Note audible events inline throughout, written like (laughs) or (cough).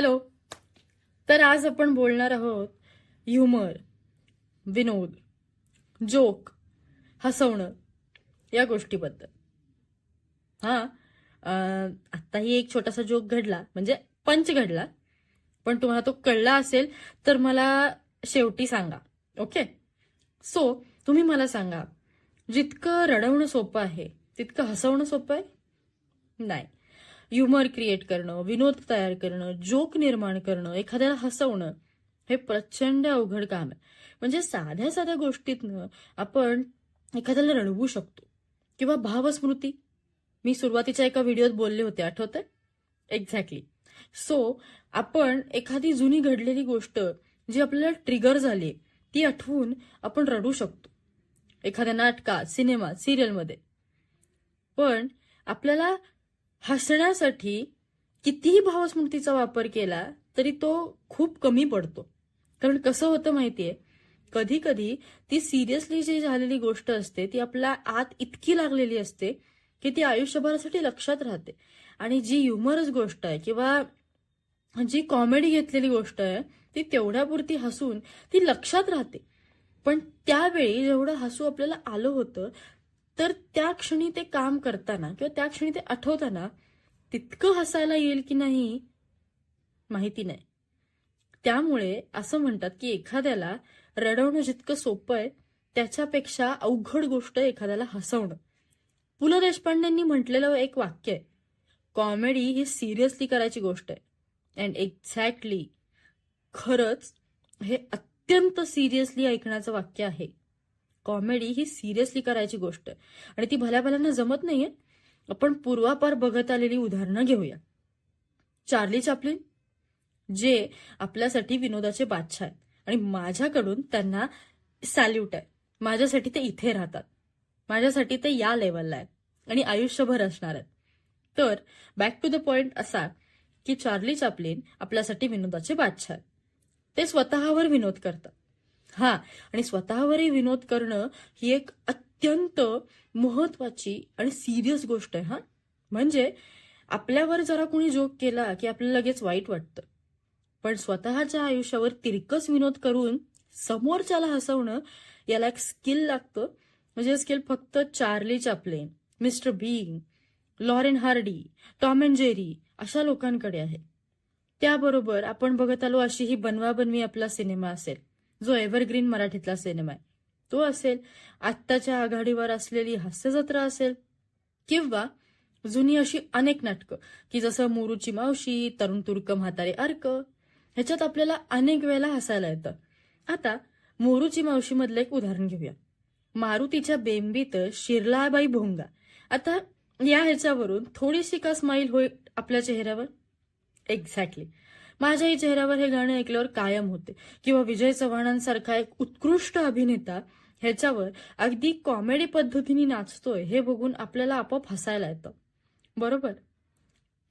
Hello. तर आज आपण बोलणार आहोत ह्युमर विनोद जोक हसवणं या गोष्टीबद्दल. हां आत्ताही एक छोटासा जोक घडला म्हणजे पंच घडला पण तुम्हाला तो कळला असेल तर मला शेवटी सांगा ओके? सो तुम्ही मला सांगा जितकं रडवणं सोपं आहे तितकं हसवणं सोपं आहे? नाही. ह्युमर क्रिएट करणं विनोद तयार करणं जोक निर्माण करणं एखाद्याला हसवणं हे प्रचंड अवघड काम आहे. म्हणजे साध्या साध्या गोष्टीतनं आपण एखाद्याला रडवू शकतो किंवा भावस्मृती. मी सुरुवातीच्या एका व्हिडिओत बोलले होते आठवतंय? एक्झॅक्टली सो आपण एखादी जुनी घडलेली गोष्ट जी आपल्याला ट्रिगर झाली ती आठवून आपण रडू शकतो. एखाद्या नाटकात सिनेमात सिरियलमध्ये पण आपल्याला हसण्यासाठी कितीही भावस्मृतीचा वापर केला तरी तो खूप कमी पडतो. कारण कसं होतं माहितीये? कधी कधी ती सिरियसली जी झालेली गोष्ट असते ती आपल्या आत इतकी लागलेली असते की ती आयुष्यभरासाठी लक्षात राहते. आणि जी ह्युमरस गोष्ट आहे किंवा जी कॉमेडी घेतलेली गोष्ट आहे ती तेवढ्यापुरती हसून ती लक्षात राहते. पण त्यावेळी जेवढं हसू आपल्याला आलं होतं तर त्या क्षणी ते काम करताना किंवा त्या क्षणी ते आठवताना तितकं हसायला येईल की नाही माहिती नाही. त्यामुळे असं म्हणतात की एखाद्याला रडवणं जितकं सोपं आहे त्याच्यापेक्षा अवघड गोष्ट एखाद्याला हसवणं. पु ल देशपांडेंनी म्हटलेलं एक वाक्य आहे कॉमेडी ही सिरियसली करायची गोष्ट आहे. अँड एक्झॅक्टली खरंच हे अत्यंत सिरियसली ऐकण्याचं वाक्य आहे. कॉमेडी ही सिरियसली करायची गोष्ट आहे. आणि ती भल्या भल्यांना जमत नाहीये. आपण पूर्वापार बघत आलेली उदाहरणं घेऊया. चार्ली चापलिन जे आपल्यासाठी विनोदाचे बादशाह आहेत. आणि माझ्याकडून त्यांना सॅल्यूट आहे. माझ्यासाठी ते इथे राहतात. माझ्यासाठी ते या लेवलला आहेत. आणि आयुष्यभर असणार आहेत. तर बॅक टू द पॉइंट असा की चार्ली चापलिन आपल्यासाठी विनोदाचे बादशाह आहेत. ते स्वतःवर विनोद करतात. हा आणि स्वतःवरही विनोद करणं ही एक अत्यंत महत्वाची आणि सिरियस गोष्ट आहे हा. म्हणजे आपल्यावर जरा कोणी जोक केला की आपल्याला लगेच वाईट वाटतं. पण स्वतःच्या आयुष्यावर तिरकस विनोद करून समोरच्याला हसवणं याला एक स्किल लागतं. म्हणजे स्किल फक्त Charlie Chaplin Mister Bean Laurel Hardy Tom and Jerry अशा लोकांकडे आहे. त्याबरोबर आपण बघत आलो अशी ही बनवा बनवी आपला सिनेमा असेल. जो एव्हरग्रीन मराठीतला सिनेमा आहे. तो असेल आत्ताच्या आघाडीवर असलेली हास्यजत्रा असेल किंवा जुनी अशी अनेक नाटकं की जसं मोरूची मावशी तरुण तुर्क म्हातारे अर्क ह्याच्यात आपल्याला अनेक वेळेला हसायला येतं. आता मोरूची मावशी मधलं एक उदाहरण घेऊया. मारुतीच्या बेंबीत शिरलाबाई भोंगा. आता या ह्याच्यावरून थोडीशी का स्माईल होईल आपल्या चेहऱ्यावर? एक्झॅक्टली माझ्याही चेहऱ्यावर हे गाणं ऐकल्यावर कायम होते. किंवा विजय चव्हाणांसारखा एक उत्कृष्ट अभिनेता ह्याच्यावर अगदी कॉमेडी पद्धतीने नाचतोय हे बघून आपल्याला आपोआप हसायला येतं. बरोबर?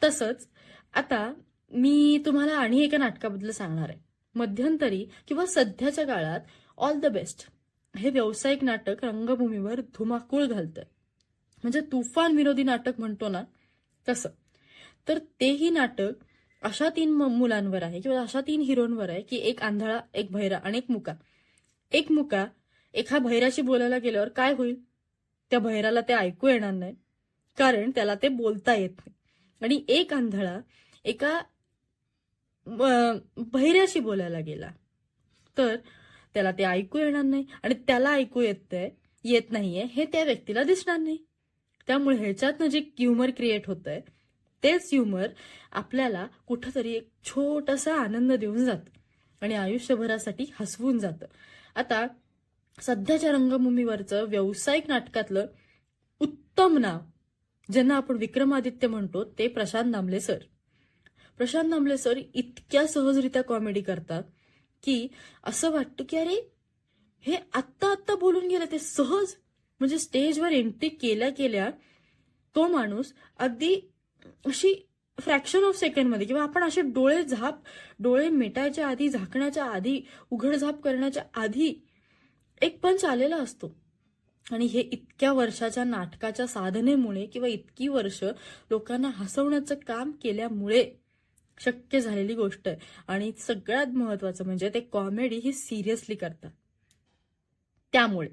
तसंच आता मी तुम्हाला आणि एका नाटकाबद्दल सांगणार आहे. मध्यंतरी किंवा सध्याच्या काळात ऑल द बेस्ट हे व्यावसायिक नाटक रंगभूमीवर धुमाकूळ घालतंय. म्हणजे तुफान विनोदी नाटक म्हणतो ना तसं. तर तेही नाटक अशा तीन मुलांवर आहे किंवा अशा तीन हिरोंवर आहे की एक आंधळा एक भैरा आणि एक मुका. एक मुका एका भैराशी बोलायला गेल्यावर काय होईल? त्या भैराला ते ऐकू येणार नाही कारण त्याला ते बोलता येत नाही. आणि एक आंधळा एका भैऱ्याशी बोलायला गेला तर त्याला ते ऐकू येणार नाही आणि त्याला ऐकू येतंय येत नाहीये हे त्या व्यक्तीला दिसणार नाही. त्यामुळे ह्याच्यातनं जे ह्युमर क्रिएट होतंय तेच ह्युमर आपल्याला कुठंतरी एक छोटासा आनंद देऊन जातं आणि आयुष्यभरासाठी हसवून जातं. आता सध्याच्या रंगभूमीवरचं व्यावसायिक नाटकातलं उत्तम नाव ज्यांना आपण विक्रमादित्य म्हणतो ते प्रशांत दामले सर. प्रशांत दामले सर इतक्या सहजरित्या कॉमेडी करतात की असं वाटतं की अरे हे आत्ता आत्ता बोलून गेले ते सहज. म्हणजे स्टेजवर एंट्री केल्या केल्या तो माणूस अगदी अशी फ्रॅक्शन ऑफ सेकंडमध्ये किंवा आपण असे डोळे झाप डोळे मिटायच्या आधी झाकण्याच्या आधी उघडझाप करण्याच्या आधी एक पंच आलेला असतो. आणि हे इतक्या वर्षाच्या नाटकाच्या साधनेमुळे किंवा इतकी वर्ष लोकांना हसवण्याचं काम केल्यामुळे शक्य झालेली गोष्ट आहे. आणि सगळ्यात महत्वाचं म्हणजे ते कॉमेडी ही सिरियसली करतात. त्यामुळे.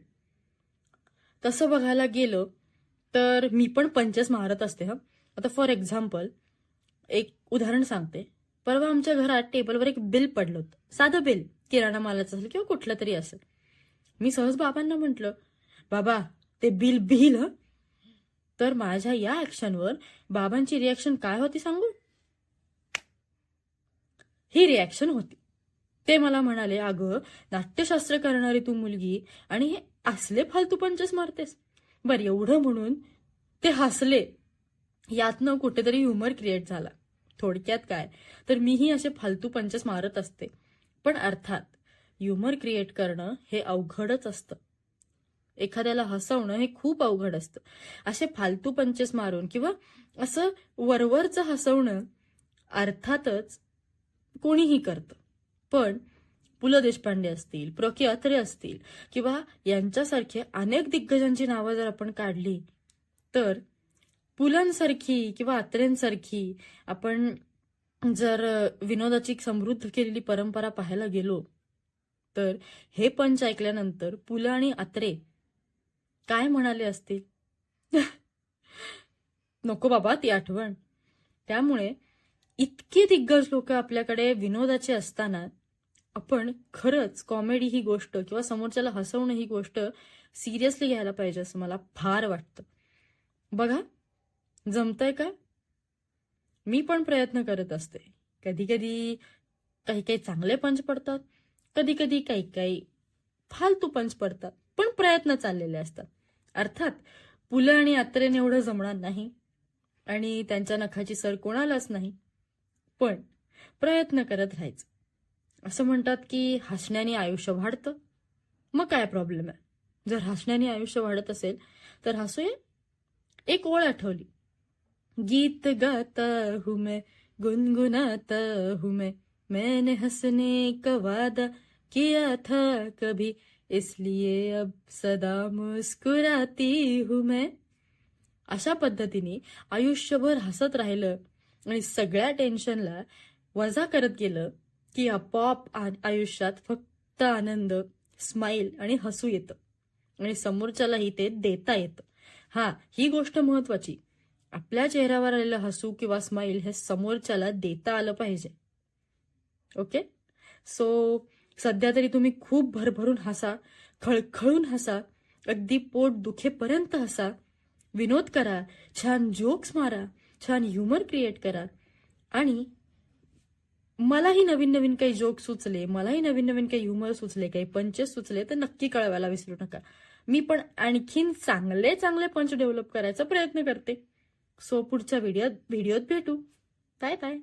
तसं बघायला गेलं तर मी पण पंचस मारत असते हा. आता फॉर एक्झाम्पल एक उदाहरण सांगते. परवा आमच्या घरात टेबलवर एक बिल पडलं होतं. साधं बिल किराणा मालाचं असेल किंवा कुठलं तरी असेल. मी सहज बाबांना म्हटलं बाबा ते बिल बिल तर माझ्या या ऍक्शनवर बाबांची रिॲक्शन काय होती सांगू? ही रिॲक्शन होती. ते मला म्हणाले अगं नाट्यशास्त्र करणारी तू मुलगी आणि हे असले फालतू पंचस मारतेस. बर एवढं म्हणून ते हसले. यातनं कुठेतरी ह्युमर क्रिएट झाला. थोडक्यात काय? तर मीही असे फालतू पंचस मारत असते. पण अर्थात ह्युमर क्रिएट करणं हे अवघडच असतं. एखाद्याला हसवणं हे खूप अवघड असतं. असे फालतू पंचेस मारून किंवा असं वरवरचं हसवणं अर्थातच कोणीही करतं. पण पु ल देशपांडे असतील प्र के अत्रे असतील किंवा यांच्यासारखे अनेक दिग्गजांची नावं जर आपण काढली तर पुलांसारखी किंवा अत्रेंसारखी आपण जर विनोदाची एक समृद्ध केलेली परंपरा पाहायला गेलो तर हे पंच ऐकल्यानंतर पु ल आणि अत्रे काय म्हणाले असतील? (laughs) नको बाबा ती आठवण. त्यामुळे इतके दिग्गज लोक आपल्याकडे विनोदाचे असताना आपण खरंच कॉमेडी ही गोष्ट किंवा समोरच्याला हसवणं ही गोष्ट सिरियसली घ्यायला पाहिजे असं मला फार वाटतं. बघा जमतंय का? मी पण प्रयत्न करत असते. कधी कधी काही काही चांगले पंच पडतात. कधी कधी काही काही फालतू पंच पडतात. पण प्रयत्न चाललेले असतात. अर्थात पुलं आणि अत्रेने एवढं जमणार नाही आणि त्यांच्या नखाची सर कोणालाच नाही. पण प्रयत्न करत राहायचं. असं म्हणतात की हसण्याने आयुष्य वाढतं. मग काय प्रॉब्लेम आहे? जर हसण्याने आयुष्य वाढत असेल तर हसूया. एक ओळ आठवली. गीत गाता हूँ मैं गुनगुनाता हूँ मैं। मैंने हंसने का वादा किया था कभी इसलिए अब सदा मुस्कुराती हूँ मैं। अशा पद्धतीने आयुष्यभर हसत राहिलं आणि सगळ्या टेन्शनला वजा करत गेलं की आपोआप आ- आयुष्यात फक्त आनंद स्माईल आणि हसू येतं. आणि समोरच्यालाही ते देता येतं. हा ही गोष्ट महत्वाची. आपल्या चेहऱ्यावर आलेलं हसू किंवा स्माईल हे समोरच्याला देता आलं पाहिजे. ओके सो सध्या तरी तुम्ही खूप भरभरून हसा खळखळून हसा अगदी पोट दुखेपर्यंत हसा विनोद करा छान जोक्स मारा छान ह्युमर क्रिएट करा आणि मलाही नवीन नवीन काही जोक सुचले मलाही नवीन नवीन काही ह्युमर सुचले काही पंचेस सुचले तर नक्की कळवायला विसरू नका. मी पण आणखीन चांगले चांगले पंच डेव्हलप करायचा प्रयत्न करते. सो पुढच्या व्हिडिओत व्हिडिओत भेटू. Bye bye.